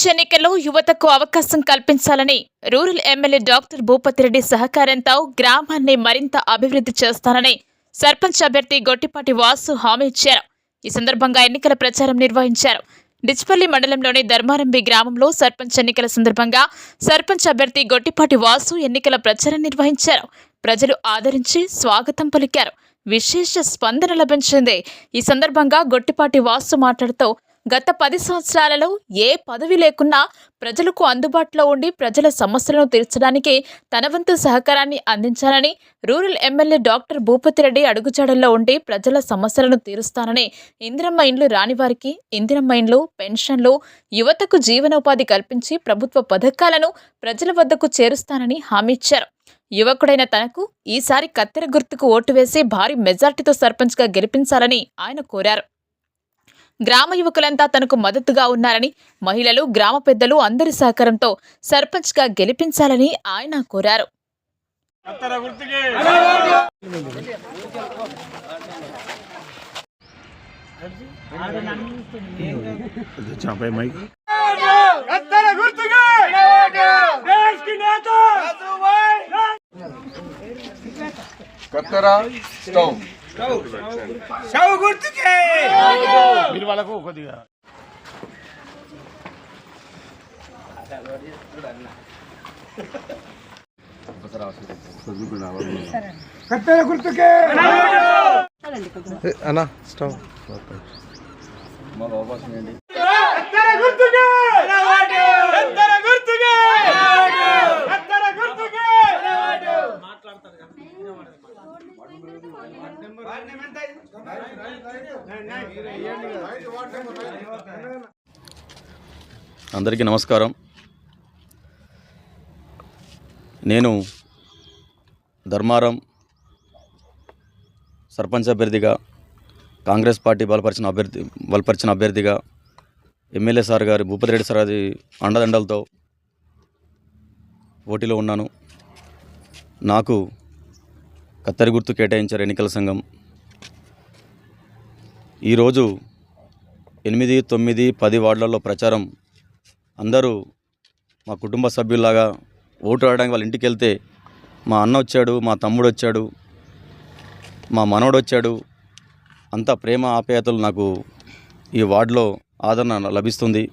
సర్పంచ్ ఎన్నికల్లో యువతకు అవకాశం కల్పించాలని రూరల్ ఎమ్మెల్యే డాక్టర్ భూపతిరెడ్డి సహకారంతో గ్రామాన్ని మరింత అభివృద్ధి చేస్తానని సర్పంచ్ అభ్యర్థి గొట్టిపాటి వాసు హామీ ఇచ్చారు. ఈ సందర్భంగా ఎన్నికల ప్రచారం నిర్వహించారు. డిచ్పల్లి మండలంలోని ధర్మారంబి గ్రామంలో సర్పంచ్ ఎన్నికల సందర్భంగా సర్పంచ్ అభ్యర్థి గొట్టిపాటి వాసు ఎన్నికల ప్రచారం నిర్వహించారు. ప్రజలు ఆదరించి స్వాగతం పలికారు. విశేష స్పందన లభించింది. ఈ సందర్భంగా గొట్టిపాటి వాసు మాట్లాడుతూ గత పది సంవత్సరాలలో ఏ పదవి లేకున్నా ప్రజలకు అందుబాటులో ఉండి ప్రజల సమస్యలను తీర్చడానికి తన వంతు సహకారాన్ని అందించాలని rural MLA doctor Bhupathi Reddy అడుగుజాడల్లో ఉండి ప్రజల సమస్యలను తీరుస్తానని ఇందిరమ్మ ఇండ్లు రాని వారికి ఇందిరమ్మ ఇండ్లు పెన్షన్లు యువతకు జీవనోపాధి కల్పించి ప్రభుత్వ పథకాలను ప్రజల వద్దకు చేరుస్తానని హామీ ఇచ్చారు. యువకుడైన తనకు ఈసారి కత్తెర గుర్తుకు ఓటు వేసి భారీ మెజార్టీతో సర్పంచ్గా గెలిపించాలని ఆయన కోరారు. గ్రామ యువకులంతా తనకు మద్దతుగా ఉన్నారని మహిళలు గ్రామ పెద్దలు అందరి సహకారంతో సర్పంచ్గా గెలిపించాలని ఆయన కోరారు. కత్తెర స్టవ్. మీరు వాళ్ళకు కొద్దిగా కత్తెర గుర్తుకి అన్నా స్టవ్ కత్తెర గుర్తుకి కత్తెర గుర్తుకి కత్తెర గుర్తుకి అందరికీ నమస్కారం. నేను ధర్మారం సర్పంచ్ అభ్యర్థిగా కాంగ్రెస్ పార్టీ బలపరిచిన అభ్యర్థి బలపరిచిన అభ్యర్థిగా ఎమ్మెల్యే సార్ గారి భూపతిరెడ్డి సార్ గారి అండదండలతో పోటీలో ఉన్నాను. నాకు కత్తెర గుర్తు కేటాయించారు ఎన్నికల సంఘం. ఈరోజు ఎనిమిది తొమ్మిది పది వార్డులలో ప్రచారం. అందరూ మా కుటుంబ సభ్యుల్లాగా ఓటు ఆడడానికి వాళ్ళ ఇంటికి వెళ్తే మా అన్న వచ్చాడు మా తమ్ముడు వచ్చాడు మా మనవడు వచ్చాడు. అంత ప్రేమ ఆప్యాయతలు నాకు ఈ వార్డులో ఆదరణ లభిస్తుంది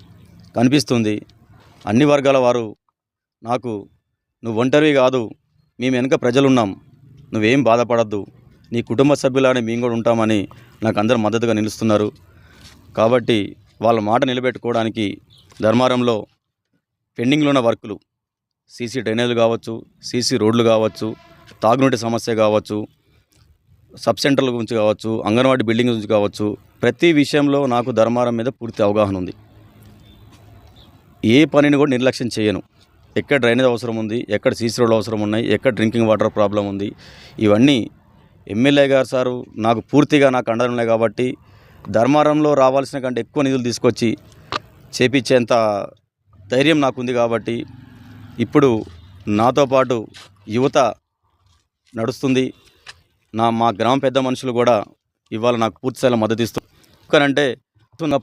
కనిపిస్తుంది. అన్ని వర్గాల వారు నాకు నువ్వు ఒంటరివి కాదు మేము వెనుక ప్రజలున్నాం నువ్వేం బాధపడద్దు నీ కుటుంబ సభ్యులానే మేము కూడా ఉంటామని నాకు అందరూ మద్దతుగా నిలుస్తున్నారు. కాబట్టి వాళ్ళ మాట నిలబెట్టుకోవడానికి ధర్మారంలో పెండింగ్లో ఉన్న వర్కులు సీసీ డ్రైనేజీలు కావచ్చు సీసీ రోడ్లు కావచ్చు తాగునీటి సమస్య కావచ్చు సబ్ సెంటర్ల గురించి కావచ్చు అంగన్వాడీ బిల్డింగ్ గురించి కావచ్చు ప్రతి విషయంలో నాకు ధర్మారం మీద పూర్తి అవగాహన ఉంది. ఏ పనిని కూడా నిర్లక్ష్యం చేయను. ఎక్కడ డ్రైనేజ్ అవసరం ఉంది ఎక్కడ సీసీ రోడ్లు అవసరం ఉన్నాయి ఎక్కడ డ్రింకింగ్ వాటర్ ప్రాబ్లం ఉంది ఇవన్నీ ఎమ్మెల్యే గారు సారు నాకు పూర్తిగా నాకు అండలు ఉన్నాయి కాబట్టి ధర్మారంలో రావాల్సిన కంటే ఎక్కువ నిధులు తీసుకొచ్చి చేపించేంత ధైర్యం నాకుంది కాబట్టి ఇప్పుడు నాతో పాటు యువత నడుస్తుంది. నా మా గ్రామ పెద్ద మనుషులు కూడా ఇవాళ నాకు పూర్తిస్థాయిలో మద్దతు ఇస్తూ ఎందుకనంటే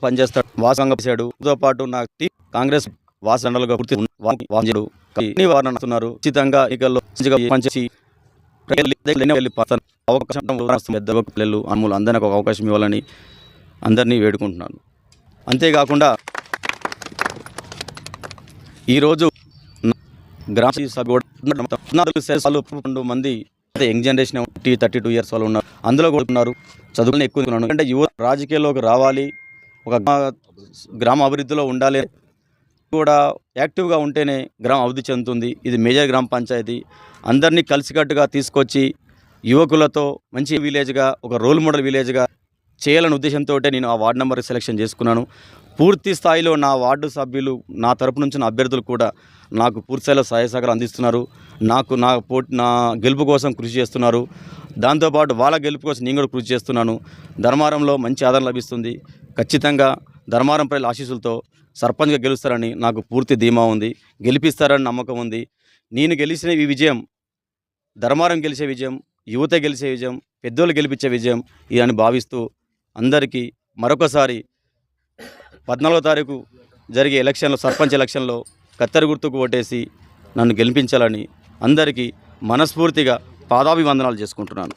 పనిచేస్తాడు. వాసంగా చేశాడు. తో పాటు నా కాంగ్రెస్ వాసండలుగా పూర్తి వాంజడు వారు నడుస్తున్నారు. ఉచితంగా ఎన్నికల్లో మంచిగా పనిచేసి ప్రజలు వెళ్ళి అవకాశం పెద్ద పిల్లలు అమ్ములు అందరికీ ఒక అవకాశం ఇవ్వాలని అందరినీ వేడుకుంటున్నాను. అంతేకాకుండా ఈరోజు గ్రామ సభ కూడా మంది యంగ్ జనరేషన్ టీ థర్టీ టూ ఇయర్స్ వాళ్ళు ఉన్నారు. అందులో కూడా ఉన్నారు. చదువులు ఎక్కువ ఉన్నాను అంటే యువ రాజకీయాల్లోకి రావాలి. ఒక గ్రామ- గ్రామ అభివృద్ధిలో ఉండాలి. కూడా యాక్టివ్గా ఉంటేనే గ్రామం అభివృద్ధి చెందుతుంది. ఇది మేజర్ గ్రామ పంచాయతీ. అందరినీ కలిసికట్టుగా తీసుకొచ్చి యువకులతో మంచి విలేజ్గా ఒక రోల్ మోడల్ విలేజ్గా చేయాలనే ఉద్దేశంతో నేను ఆ వార్డు నెంబర్ సెలెక్షన్ చేసుకున్నాను. పూర్తి స్థాయిలో నా వార్డు సభ్యులు నా తరపు నుంచి నా అభ్యర్థులు కూడా నాకు పూర్తి స్థాయిలో సహాయ సహకారం అందిస్తున్నారు. నాకు నా పోటీ నా గెలుపు కోసం కృషి చేస్తున్నారు. దాంతోపాటు వాళ్ళ గెలుపు కోసం నేను కూడా కృషి చేస్తున్నాను. ధర్మారంలో మంచి ఆదరణ లభిస్తుంది. ఖచ్చితంగా ధర్మారం ప్రజల ఆశీస్సులతో సర్పంచ్గా గెలుస్తారని నాకు పూర్తి ధీమా ఉంది. గెలిపిస్తారని నమ్మకం ఉంది. నేను గెలిచిన ఈ విజయం ధర్మారం గెలిచే విజయం యువత గెలిచే విజయం పెద్దోళ్ళు గెలిపించే విజయం ఇది అని భావిస్తూ అందరికీ మరొకసారి పద్నాలుగో తారీఖు జరిగే ఎలక్షన్లో సర్పంచ్ ఎలక్షన్లో కత్తెర గుర్తుకు ఓటేసి నన్ను గెలిపించాలని అందరికీ మనస్ఫూర్తిగా పాదాభివందనాలు చేసుకుంటున్నాను.